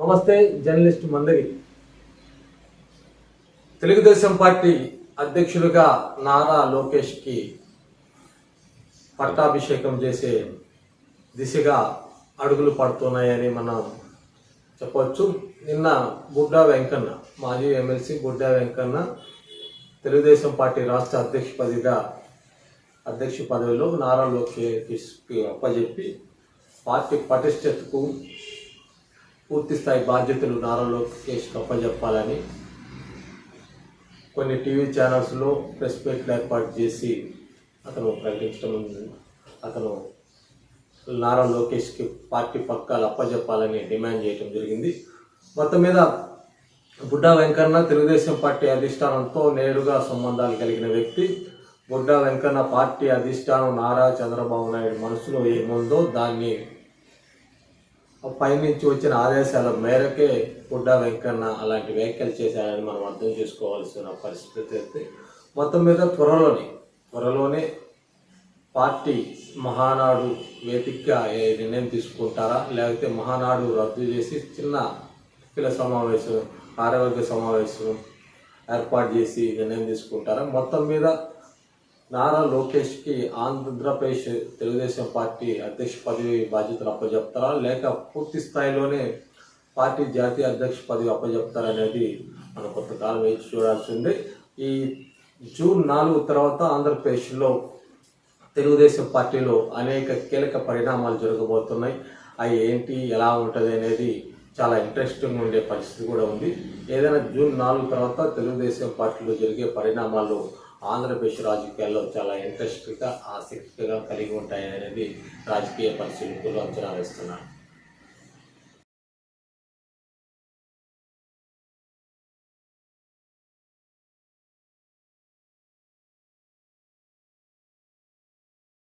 నమస్తే journalist మందరి Telugu Desam party అధ్యక్షులుగా నారా లోకేష్కి పట్టాభిషేకం చేసే దిశగా అడుగులు పడుతున్నాయని మనం చెప్పవచ్చు. నిన్న బుడ్డా వెంకన్న మాజీ ఎమ్మెల్సీ బుడ్డా వెంకన్న తెలుగుదేశం పార్టీ రాష్ట్ర అధ్యక్ష పదవిగా అధ్యక్ష పదవిలో నారా లోకేష్కి అప్పజెప్పి పార్టీ పటిష్టతకు పూర్తి స్థాయి బాధ్యతలు నారా లోకేష్కి అప్పజెప్పాలని కొన్ని టీవీ ఛానల్స్లో ప్రెస్ మీట్లు ఏర్పాటు చేసి అతను ప్రకటించడం అతను నారా లోకేష్కి పార్టీ పక్కాలు అప్పజెప్పాలని డిమాండ్ చేయడం జరిగింది. మొత్తం మీద బుడ్డా వెంకన్న తెలుగుదేశం పార్టీ అధిష్టానంతో నేరుగా సంబంధాలు కలిగిన వ్యక్తి. బుడ్డా వెంకన్న పార్టీ అధిష్టానం నారా చంద్రబాబు నాయుడు మనసులో ఏముందో దాన్ని పైనుంచి వచ్చిన ఆదేశాల మేరకే గుడ్డ వెంకన్న అలాంటి వ్యాఖ్యలు చేశారని మనం అర్థం చేసుకోవాల్సిన పరిస్థితి అయితే మొత్తం మీద త్వరలోనే త్వరలోనే పార్టీ మహానాడు వేదికగా ఏ నిర్ణయం తీసుకుంటారా? లేకపోతే మహానాడు రద్దు చేసి చిన్న పిల్ల సమావేశం ఆరోగ్య సమావేశం ఏర్పాటు చేసి నిర్ణయం తీసుకుంటారా? మొత్తం మీద నారా లోకేష్కి ఆంధ్రప్రదేశ్ తెలుగుదేశం పార్టీ అధ్యక్ష పదవి బాధ్యతలు అప్పచెప్తారా లేక పూర్తి స్థాయిలోనే పార్టీ జాతీయ అధ్యక్ష పదవి అప్పచెప్తారా అనేది మనం కొంతకాలం వేచి చూడాల్సిందే. ఈ జూన్ నాలుగు తర్వాత ఆంధ్రప్రదేశ్లో తెలుగుదేశం పార్టీలో అనేక కీలక పరిణామాలు జరగబోతున్నాయి. అవి ఏంటి ఎలా ఉంటుంది అనేది చాలా ఇంట్రెస్టింగ్ ఉండే పరిస్థితి కూడా ఉంది. ఏదైనా జూన్ నాలుగు తర్వాత తెలుగుదేశం పార్టీలో జరిగే పరిణామాలు ఆంధ్రప్రదేశ్ రాజకీయాల్లో చాలా ఇంట్రెస్ట్గా ఆసక్తిగా కలిగి ఉంటాయనేది రాజకీయ పరిశీలకులు అంచనా వేస్తున్నారు.